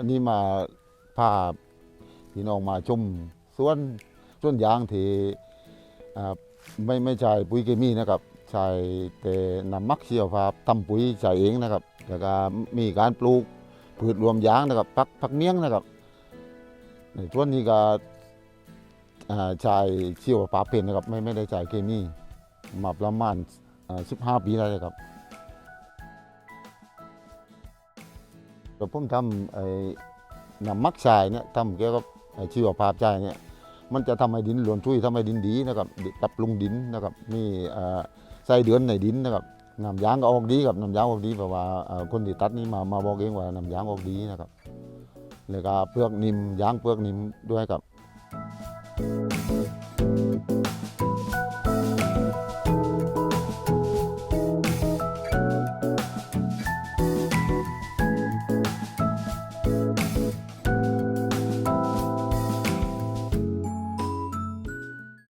อันนี้มาพาพี่น้องมาชมสวนสวนยางที่ไม่ไม่ใช่ปุ๋ยเคมีนะครับใช้แต่นำมักเชียวภาพทำปุ๋ยใช้เองนะครับแล้วก็มีการปลูกพืชรวมยางนะครับพักพักเนี้ยงนะครับในส่วนนี้ก็ใช้เชียวภาเป็นนะครับไม่ไม่ได้ใช้เคมีมาประมาณสิบห้า15 ปีแล้วครับ แต่ผมทำไอ้น้ำมักชายเนี่ยทำเกี่ยวกับไอ้ชีวภาพชายเนี่ยมันจะทำให้ดินหลวนช่วยทำให้ดินดีนะครับปรับปรุงดินนะครับมีเอ่อไส้เดือนในดินนะครับน้ำยางก็ออกดีครับน้ำยางออกดีเพราะว่าคนที่ตัดนี่มามาบอกเองว่าน้ำยางออกดีนะครับแล้วก็เปลือกนิ่มยางเปลือกนิ่มด้วยครับ